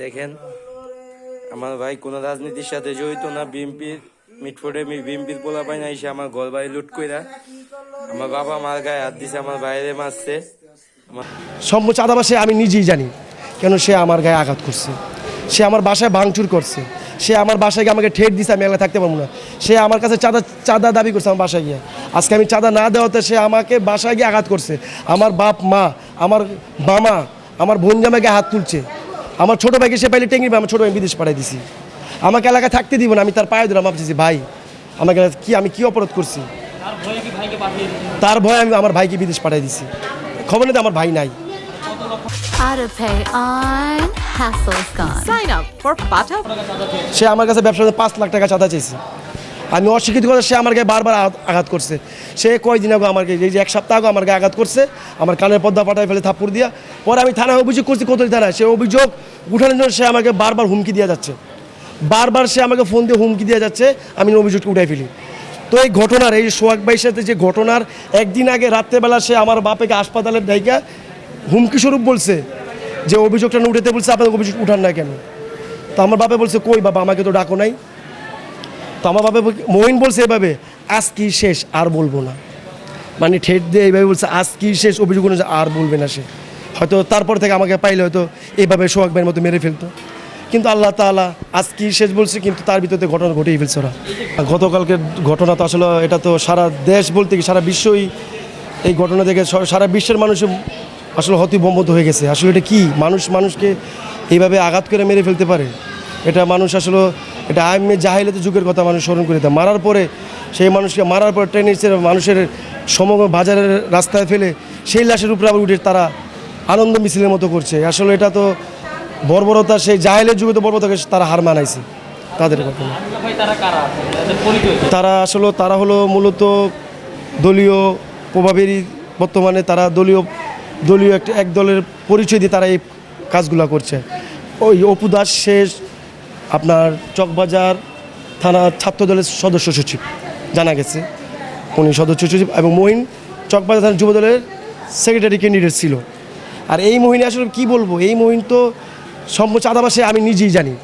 দেখেন, আমার ভাই কোনো রাজনীতির সাথে জড়িত না, বিএনপির মিটফোর্ডে বিএনপির পোলা পাই না, এসে আমার ঘর বাড়ি লুট কইরা আমার বাবা মার গায়ে হাত দিছে, আমার বাইরে মারছে। আমার সম্ভ চাঁদাবাসে আমি নিজেই জানি কেন সে আমার গায়ে আঘাত করছে। সে আমার বাসায় ভাঙচুর করছে। সে আমার বাসায় গিয়ে আমাকে ঠেট দিছে, আমি একলা থাকতে পারব না। সে আমার কাছে চাঁদা চাঁদা দাবি করছে আমার বাসায় গিয়ে। আজকে আমি চাঁদা না দেওয়াতে সে আমাকে বাসায় গিয়ে আঘাত করছে। আমার বাপ মা, আমার মামা আমার বোন জামাইকে হাত তুলছে আমার ছোটো ভাইকে সে পাইলে টেঙ্গি আমার ছোটো ভাই বিদেশ পাঠাই দিছি। আমাকে এলাকায় থাকতে দিব না আমি তার পায়ে দিলাম ভাবছি ভাই আমাকে কি আমি কি অপরাধ করছি? তার ভয়ে আমি আমার ভাইকে বিদেশ পাঠাই দিছি। খবর নেই আমার ভাই নাই। সে আমার কাছে ব্যবসা পাঁচ লাখ টাকা চাঁদা চেয়েছে আমি অস্বীকৃতি করে সে আমার গায়ে বারবার আঘাত- করছে। সে কয়দিন আগে গায়ে এই যে এক সপ্তাহ আগে আমার গায়ে আঘাত করছে, আমার কানের পর্দা ফাটায় ফেলে থাপ্পড় দিয়া। পরে আমি থানায় অভিযোগ করছি কোথায় থানায়, সে অভিযোগ উঠানোর জন্য সে আমাকে বারবার হুমকি দিয়ে যাচ্ছে। বারবার সে আমাকে ফোন দিয়ে হুমকি দিয়ে যাচ্ছে, আমি অভিযোগটা উঠাই ফেলি। তো এই ঘটনার, এই সোহাগ ভাইয়ের সাথে যে ঘটনার, একদিন আগে রাত্রেবেলা সে আমার বাপেকে হাসপাতালের ডাইকা হুমকি স্বরূপ বলছে, যে অভিযোগটা উঠাতে বলছে আপনাদের অভিযোগ উঠান না কেন? তো আমার বাপে বলছে, কই বাবা, আমাকে তো ডাকো নাই। তো আমার বাবা মহিন বলছে এভাবে, আজ কি শেষ? আর বলব না। মানে ঠেট দিয়ে এইভাবে বলছে, আজ কি শেষ? অভিযোগ অনুযায়ী আর বলবে না সে। হয়তো তারপর থেকে আমাকে পাইলে হয়তো এইভাবে সোহাগ ভাইয়ের মতো মেরে ফেলতো। কিন্তু আল্লাহ তাআলা আজ কি শেষ বলছে, কিন্তু তার ভিতরে ঘটনা ঘটেই ফেলছে ওরা। গতকালকের ঘটনা তো আসলে এটা তো সারা দেশ বলতে কি, সারা বিশ্বই এই ঘটনা থেকে সারা বিশ্বের মানুষ আসলে হতিভম্বত হয়ে গেছে। আসলে এটা কি? মানুষ মানুষকে এইভাবে আঘাত করে মেরে ফেলতে পারে? এটা মানুষ আসলে এটা আইমে জাহিলাতে যুগের কথা মানুষ স্মরণ করে দেয়। মারার পরে সেই মানুষকে মারার পরে ট্রেনে ছেড়ে মানুষের সমগ্র বাজারের রাস্তায় ফেলে সেই লাশের উপরে আবার উঠে তারা আনন্দ মিছিলের মতো করছে। আসলে এটা তো বর্বরতা সেই জাহেলের যুগে তো বর্বরতাকে তারা হার মানাইছে তাদের ঘটনা তারা আসলে তারা হলো মূলত দলীয় প্রভাবেরই বর্তমানে তারা দলীয় দলীয় একটা এক দলের পরিচয় দিয়ে তারা এই কাজগুলো করছে। ওই অপু দাস শেষ আপনার চকবাজার থানা ছাত্রদলের সদস্য সচিব, জানা গেছে। উনি সদস্য সচিব এবং মহিন চকবাজার থানা যুবদলের সেক্রেটারি ক্যান্ডিডেট ছিল। আর এই মহিনী আসলে কি বলব? এই মহিন তো সম্ভ চাঁদাবাসে আমি নিজেই জানি।